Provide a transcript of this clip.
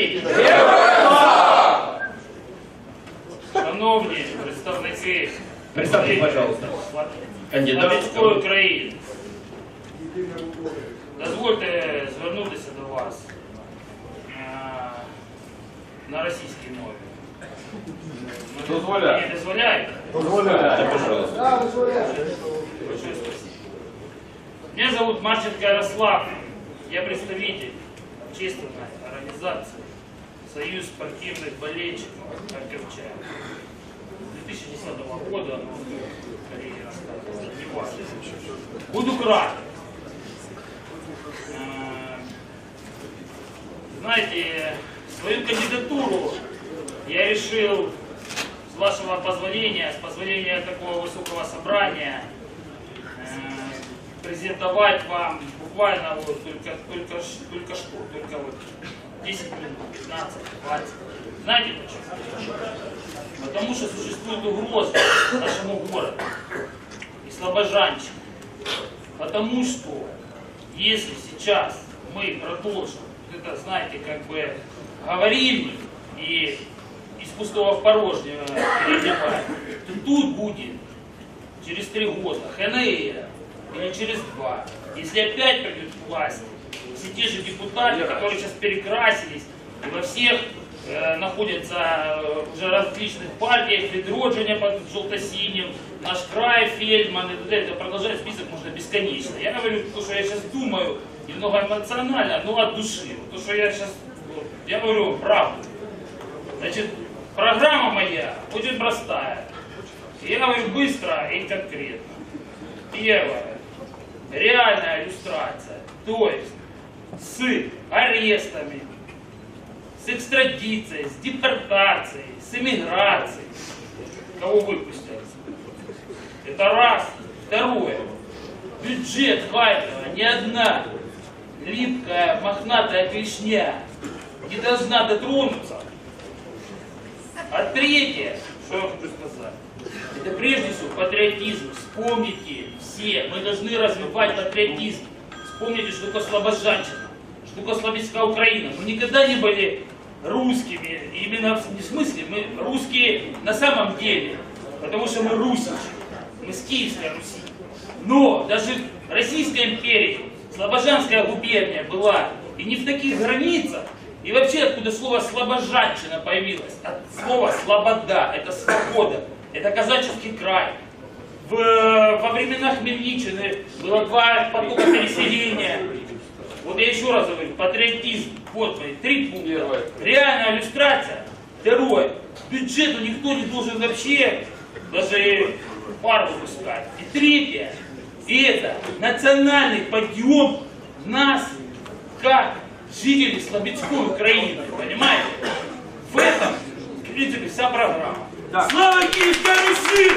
Україні! Шановні представники Представьте, пожалуйста, кандидат. Славянської України. Дозвольте звернутися до вас е, на російській мові. Ви Дозволяю. Не дозволяєте? Да, пожалуйста. Большое спасибо. Меня зовут Марченко Ярослав. Я представитель общественной организации Союз спортивных болельщиков Харьковчан. С 2010 года, ну, коллеги рассказывали, не важно. Буду краток. Э, Знаете, свою кандидатуру я решил, с вашего позволения, с позволения такого высокого собрания, э, презентовать вам буквально вот только, только, только что, только вот 10 минут, 15, 20. Знаете почему? Потому что существует угроза нашему городу и слабожанщине. Потому что если сейчас мы продолжим, это, знаете, как бы говорим и из пустого в порожнее переливаем, то тут будет через три года ХНР или через два. Если опять придет к власти все те же депутаты, которые сейчас перекрасились и во всех э, находятся э, уже различных партиях, Федроджине под желто-синим, наш край, Фельдман, и т.д. это продолжать список можно бесконечно. Я говорю то, что я сейчас думаю, немного эмоционально, но от души. То, что я сейчас, я говорю правду. Значит, программа моя очень простая. Я говорю быстро и конкретно. Первое. Иллюстрация. То есть с арестами, с экстрадицией, с депортацией, с эмиграцией. Кого выпустят? Это раз. Второе. Бюджет Харькова ни одна липкая мохнатая клешня не должна дотронуться. А третье, что я хочу сказать, это прежде всего патриотизм. Вспомните все, мы должны развивать патриотизм. Вспомните, что такое слабожанщина, что такое слабецкая Украина. Мы никогда не были русскими, именно в смысле, мы русские на самом деле, потому что мы русичи, мы с Киевской Руси. Но даже в Российской империи Слобожанская губерния была и не в таких границах, и вообще откуда слово слобожанщина появилось? От слова слобода, это свобода, это казаческий край. В, во времена Хмельниччины было два потока переселения. Вот я еще раз говорю, патриотизм, вот мои три пункта. Реальная иллюстрация. Второе, бюджету никто не должен вообще даже пар выпускать. И третье, это национальный подъем нас, как жителей Слободской Украины, понимаете? В этом, в принципе, вся программа. Слава Киевской Руси!